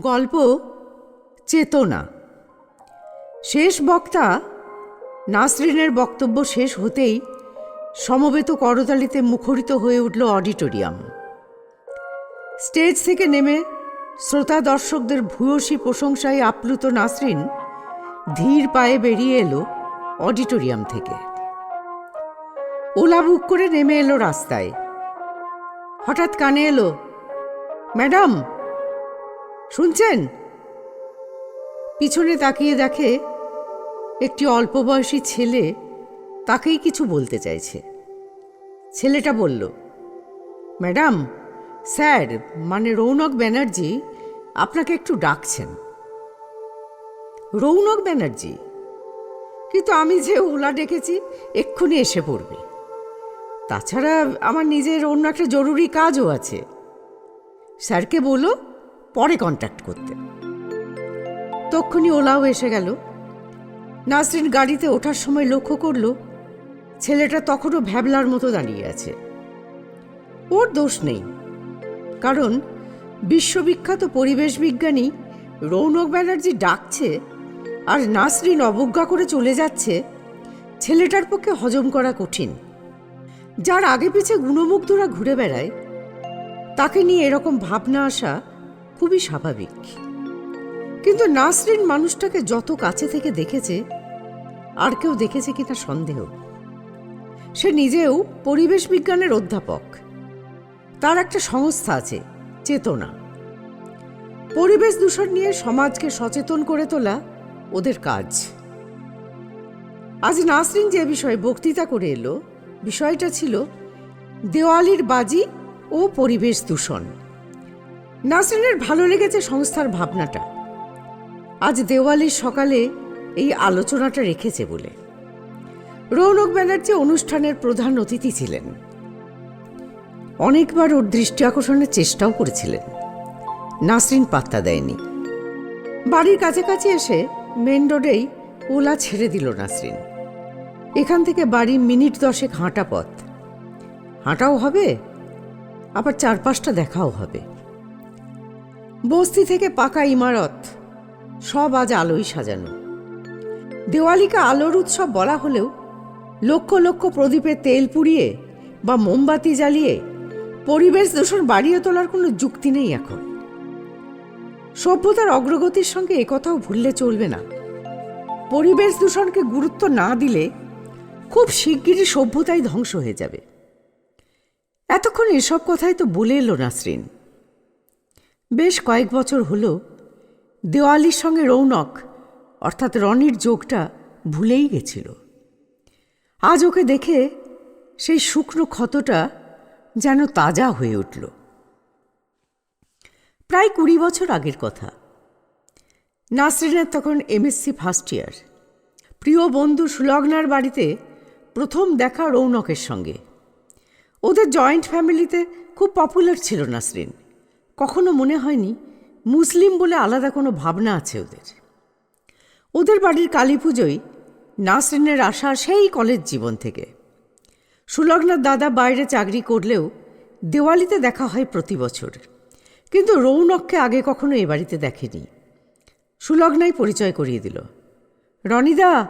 গল্প চেতনা। শেষ বক্তা নাসরিনের বক্তব্য শেষ হতেই সমবেত করতালিতে মুখরিত হয়ে উঠল অডিটোরিয়াম। স্টেজ থেকে নেমে শ্রোতা দর্শকদের ভূয়সী প্রশংসায় আপ্লুত নাসরিন ধীর পায়ে বেরিয়ে এলো অডিটোরিয়াম থেকে। ওলা বুক করে নেমে এলো রাস্তায়। হঠাৎ কানে এলো, ম্যাডাম শুনছেন? পিছনে তাকিয়ে দেখে একটি অল্প বয়সী ছেলে তাকেই কিছু বলতে চাইছে। ছেলেটা বলল, ম্যাডাম, স্যার মানে রৌনক ব্যানার্জি আপনাকে একটু ডাকছেন। রৌনক ব্যানার্জি? কিন্তু আমি যে ওলা ডেকেছি, এক্ষুনি এসে পড়বে। তাছাড়া আমার নিজের অন্য একটা জরুরি কাজও আছে। স্যারকে বলো পরে কন্ট্যাক্ট করতে। তক্ষুনি ওলাও এসে গেল। নাসরিন গাড়িতে ওঠার সময় লক্ষ্য করল, ছেলেটা তখনও ভ্যাবলার মতো দাঁড়িয়ে আছে। ওর দোষ নেই, কারণ বিশ্ববিখ্যাত পরিবেশ বিজ্ঞানী রৌনক ব্যানার্জি ডাকছে আর নাসরিন অবজ্ঞা করে চলে যাচ্ছে ছেলেটার পক্ষে হজম করা কঠিন। যার আগে পিছে গুণমুগ্ধরা ঘুরে বেড়ায়, তাকে নিয়ে এরকম ভাবনা আসা খুবই স্বাভাবিক। কিন্তু নাসরিন মানুষটাকে যত কাছে থেকে দেখেছে, আর কেউ দেখেছে কিনা সন্দেহ। সে নিজেও পরিবেশ বিজ্ঞানের অধ্যাপক। তার একটা সংস্থা আছে, চেতনা। পরিবেশ দূষণ নিয়ে সমাজকে সচেতন করে তোলা ওদের কাজ। আজ নাসরিন যে বিষয়ে বক্তৃতা করে এলো, বিষয়টা ছিল দেওয়ালির বাজি ও পরিবেশ দূষণ। নাসরিনের ভালো লেগেছে সংস্থার ভাবনাটা। আজ দেওয়ালির সকালে এই আলোচনাটা রেখেছে বলে। রৌনক ব্যানার্জি অনুষ্ঠানের প্রধান অতিথি ছিলেন। অনেকবার ওর দৃষ্টি আকর্ষণের চেষ্টাও করেছিলেন। নাসরিন পাত্তা দেয়নি। বাড়ির কাছাকাছি এসে মেন রোডেই ওলা ছেড়ে দিল নাসরিন। এখান থেকে বাড়ি মিনিট দশেক হাঁটা পথ। হাঁটাও হবে, আবার চারপাশটা দেখাও হবে। বস্তি থেকে পাকা ইমারত। সব আজ আলোই সাজানো। দেওয়ালিকে আলোর উৎসব বলা হলেও লক্ষ লক্ষ প্রদীপে তেল পুড়িয়ে বা মোমবাতি জ্বালিয়ে পরিবেশ দূষণ বাড়িয়ে তোলার কোনো যুক্তি নেই এখন। সভ্যতার অগ্রগতির সঙ্গে একথাও ভুললে চলবে না। পরিবেশ দূষণকে গুরুত্ব না দিলে খুব শিগগিরই সভ্যতাই ধ্বংস হয়ে যাবে। এতক্ষণ এসব কথাই তো বলে এলো নাসরিন। বেশ কয়েক বছর হলো দেওয়ালির সঙ্গে রৌনক, অর্থাৎ রনির যোগটা ভুলেই গেছিল। আজ ওকে দেখে সেই শুকনো ক্ষতটা যেন তাজা হয়ে উঠল। প্রায় কুড়ি বছর আগের কথা। নাসরিনের তখন এমএসসি ফার্স্ট ইয়ার প্রিয় বন্ধু সুলগ্নার বাড়িতে প্রথম দেখা রৌনকের সঙ্গে। ওদের জয়েন্ট ফ্যামিলিতে খুব পপুলার ছিল নাসরিন। কখনো মনে হয়নি মুসলিম বলে আলাদা কোনো ভাবনা আছে ওদের। ওদের বাড়ির কালী পুজোয় নাসরিনের আশা সেই কলেজ জীবন থেকে। সুলগ্নার দাদা বাইরে চাকরি করলেও দেওয়ালিতে দেখা হয় প্রতি বছর। কিন্তু রৌনককে আগে কখনো এ বাড়িতে দেখেনি। সুলগ্নাই পরিচয় করিয়ে দিল। রনিদা,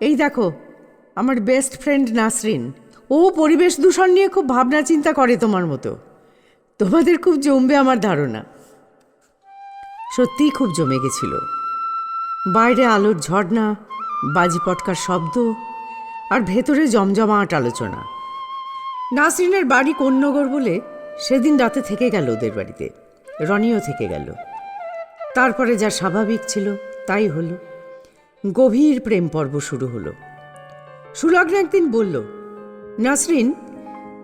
এই দেখো, আমার বেস্ট ফ্রেন্ড নাসরিন। ও পরিবেশ দূষণ নিয়ে খুব ভাবনা চিন্তা করে তোমার মতো। তোমাদের খুব জমবে আমার ধারণা। সত্যিই খুব জমে গেছিল। বাইরে আলোর ঝর্ণা, বাজি পটকার শব্দ আর ভেতরে জমজমাট আলোচনা। নাসরিনের বাড়ি কন্যগর বলে সেদিন রাতে থেকে গেল ওদের বাড়িতে। রনিও থেকে গেল। তারপরে যা স্বাভাবিক ছিল তাই হলো। গভীর প্রেম পর্ব শুরু হলো। সুলগ্ন একদিন বলল, নাসরিন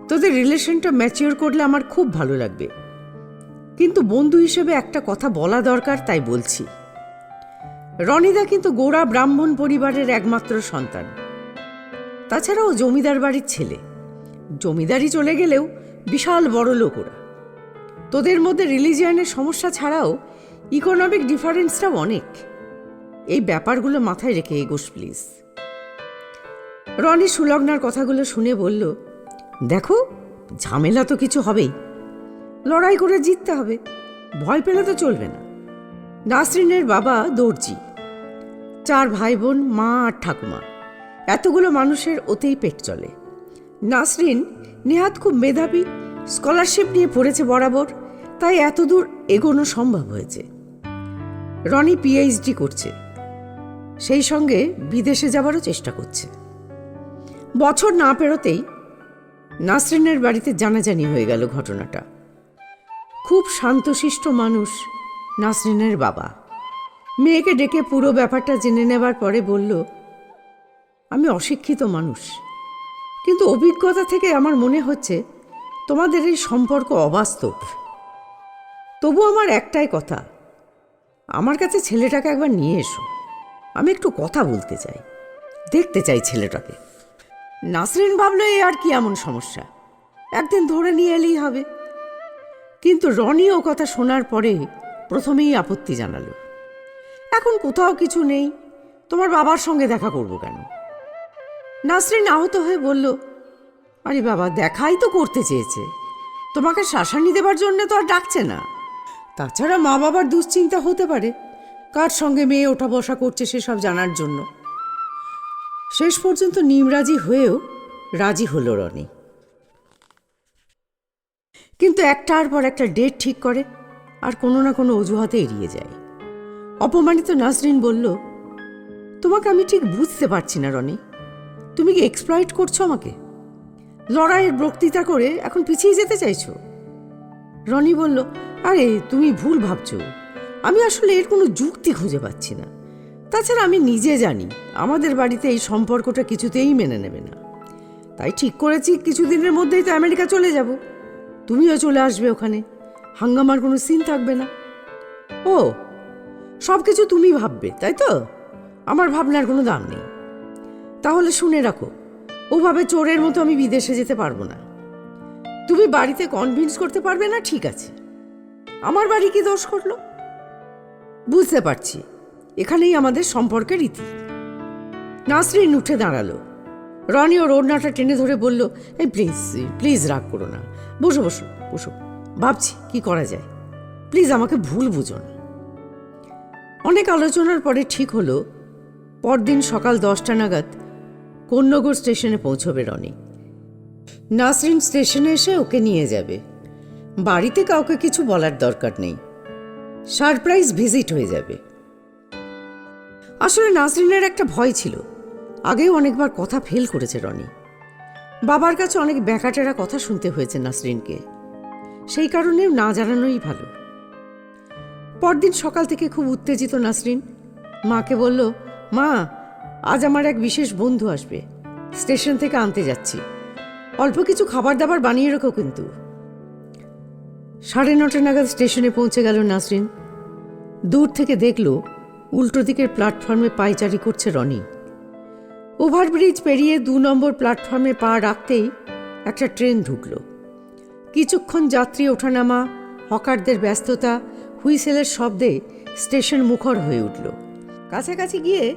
তোদের রিলেশনটা ম্যাচিওর করলে আমার খুব ভালো লাগবে। কিন্তু বন্ধু হিসেবে একটা কথা বলা দরকার, তাই বলছি। রনিদা কিন্তু গোড়া ব্রাহ্মণ পরিবারের একমাত্র সন্তান। তাছাড়াও জমিদার বাড়ির ছেলে। জমিদারি চলে গেলেও বিশাল বড় লোক ওরা। তোদের মধ্যে রিলিজিয়ানের সমস্যা ছাড়াও ইকোনমিক ডিফারেন্সটাও অনেক। এই ব্যাপারগুলো মাথায় রেখে এগোস, প্লিজ। রনি সুলগ্নার কথাগুলো শুনে বলল দেখো, ঝামেলা তো কিছু হবেই। লড়াই করে জিততে হবে। ভয় পেলে তো চলবে না। নাসরিনের বাবা দর্জি। চার ভাই বোন মা আর ঠাকুমা। এতগুলো মানুষের ওতেই পেট চলে। নাসরিন নেহাত খুব মেধাবী, স্কলারশিপ নিয়ে পড়েছে বরাবর, তাই এতদূর এগোনো সম্ভব হয়েছে। রনি পিএইচডি করছে। সেই সঙ্গে বিদেশে যাবারও চেষ্টা করছে। বছর না পেরোতেই নাসরিনের বাড়িতে জানাজানি হয়ে গেল ঘটনাটা। খুব শান্তশিষ্ট মানুষ নাসরিনের বাবা। মেয়েকে ডেকে পুরো ব্যাপারটা জেনে নেবার পরে বলল, আমি অশিক্ষিত মানুষ, কিন্তু অভিজ্ঞতা থেকে আমার মনে হচ্ছে তোমাদের এই সম্পর্ক অবাস্তব। তবু আমার একটাই কথা, আমার কাছে ছেলেটাকে একবার নিয়ে এসো। আমি একটু কথা বলতে চাই, দেখতে চাই ছেলেটাকে। নাসরিন ভাবলো এ আর কি এমন সমস্যা? একদিন ধরে নিয়ে এলেই হবে। কিন্তু রনি ও কথা শোনার পরে প্রথমেই আপত্তি জানালো। এখন কোথাও কিছু নেই, তোমার বাবার সঙ্গে দেখা করব কেন? নাসরিন আহত হয়ে বলল, আরে বাবা, দেখাই তো করতে চেয়েছে। তোমাকে শাসানি দেবার জন্য তো আর ডাকছে না। তাছাড়া মা বাবার দুশ্চিন্তা হতে পারে। কার সঙ্গে মেয়ে ওঠা বসা করছে সেসব জানার জন্য। শেষ পর্যন্ত নিমরাজি হয়েও রাজি হলো রনি। কিন্তু একটার পর একটা ডেট ঠিক করে, আর কোনো না কোনো অজুহাতে এড়িয়ে যায়। অপমানিত নাসরিন বলল, তোমাকে আমি ঠিক বুঝতে পারছি না রনি। তুমি কি এক্সপ্লয়েট করছ আমাকে? লড়াইয়ের বক্তৃতা করে এখন পিছিয়ে যেতে চাইছো? রনি বলল, আরে, তুমি ভুল ভাবছ। আমি আসলে এর কোনো যুক্তি খুঁজে পাচ্ছি না। তাছাড়া আমি নিজে জানি আমাদের বাড়িতে এই সম্পর্কটা কিছুতেই মেনে নেবে না। তাই ঠিক করেছি, কিছুদিনের মধ্যেই তো আমেরিকা চলে যাব। তুমিও চলে আসবে ওখানে। হাঙ্গামার কোনো সিন থাকবে না। ও সব কিছু তুমি ভাববে, তাই তো? আমার ভাবনার কোনো দাম নেই। তাহলে শুনে রাখো, ওভাবে চোরের মতো আমি বিদেশে যেতে পারব না। তুমি বাড়িতে কনভিন্স করতে পারবে না, ঠিক আছে। আমার বাড়ি কি দোষ করল? বুঝতে পারছি। এখানেই আমাদের সম্পর্কের রীতি নাসরিন উঠে দাঁড়াল। রনি ওর ওড়নাটা টেনে ধরে বলল, এই প্লিজ প্লিজ রাগ করো না। বসো বসো বসো। ভাবছি কি করা যায়। প্লিজ আমাকে ভুল বুঝো না। অনেক আলোচনার পরে ঠিক হলো, পরদিন সকাল দশটা নাগাদ কোন্নগর স্টেশনে পৌঁছবে রনি। নাসরিন স্টেশনে এসে ওকে নিয়ে যাবে। বাড়িতে কাউকে কিছু বলার দরকার নেই। সারপ্রাইজ ভিজিট হয়ে যাবে। আসলে নাসরিনের একটা ভয় ছিল। আগেও অনেকবার কথা ফেল করেছে রনি। বাবার কাছে অনেক ব্যাকাটেরা কথা শুনতে হয়েছে নাসরিনকে। সেই কারণে না জানানোই ভালো। পরদিন সকাল থেকে খুব উত্তেজিত নাসরিন। মাকে বলল, মা, আজ আমার এক বিশেষ বন্ধু আসবে। স্টেশন থেকে আনতে যাচ্ছি। অল্প কিছু খাবার দাবার বানিয়ে রেখো কিন্তু। সাড়ে নটা নাগাদ স্টেশনে পৌঁছে গেল নাসরিন। দূর থেকে দেখল, উল্টো দিকের প্ল্যাটফর্মে পাইচারি করছে রনি। ওভারব্রিজ পেরিয়ে দু নম্বর প্ল্যাটফর্মে পা রাখতেই একটা ট্রেন ঢুকল। কিছুক্ষণ যাত্রী ওঠানামা, হকারদের ব্যস্ততা, হুইসেলের শব্দে স্টেশন মুখর হয়ে উঠল। কাছাকাছি গিয়ে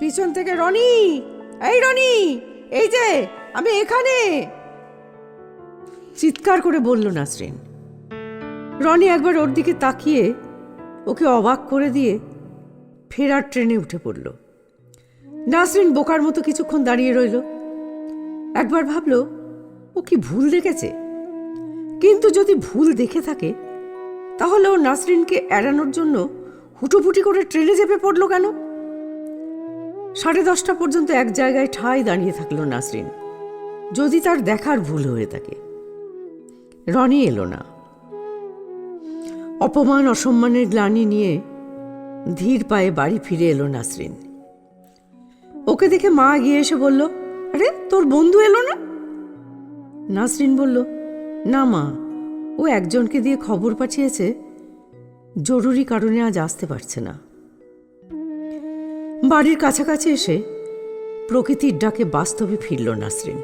পিছন থেকে, রনি! এই রনি! এই যে, আমি এখানে! চিৎকার করে বলল নাসরিন। রনি একবার ওর দিকে তাকিয়ে ওকে অবাক করে দিয়ে ফেরার ট্রেনে উঠে পড়ল। নাসরিন বোকার মতো কিছুক্ষণ দাঁড়িয়ে রইল। একবার ভাবল, ও কি ভুল দেখেছে? কিন্তু যদি ভুল দেখে থাকে, তাহলে ও নাসরিনকে এড়ানোর জন্য হুটোপুটি করে ট্রেনে চেপে পড়ল কেন? সাড়ে দশটা পর্যন্ত এক জায়গায় ঠাই দাঁড়িয়ে থাকল নাসরিন। যদি তার দেখার ভুল হয়ে থাকে। রনি এলো না। অপমান, অসম্মানের গ্লানি নিয়ে ধীর পায়ে বাড়ি ফিরে এলো নাসরিন। ওকে দেখে মা গিয়ে এসে বলল, আরে, তোর বন্ধু এলো না? নাসরিন বলল, না মা, ও একজনকে দিয়ে খবর পাঠিয়েছে। জরুরি কারণে আজ আসতে পারছে না। বাড়ির কাছাকাছি এসে প্রকৃতির ডাকে বাস্তবে ফিরল নাসরিন।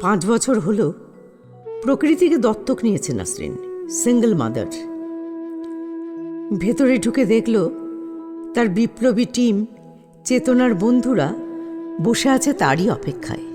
পাঁচ বছর হলো প্রকৃতিকে দত্তক নিয়েছে নাসরিন, সিঙ্গল মাদার। ভেতরে ঢুকে দেখল তার বিপ্লবী টিম চেতনার বন্ধুরা বসে আছে তারই অপেক্ষায়।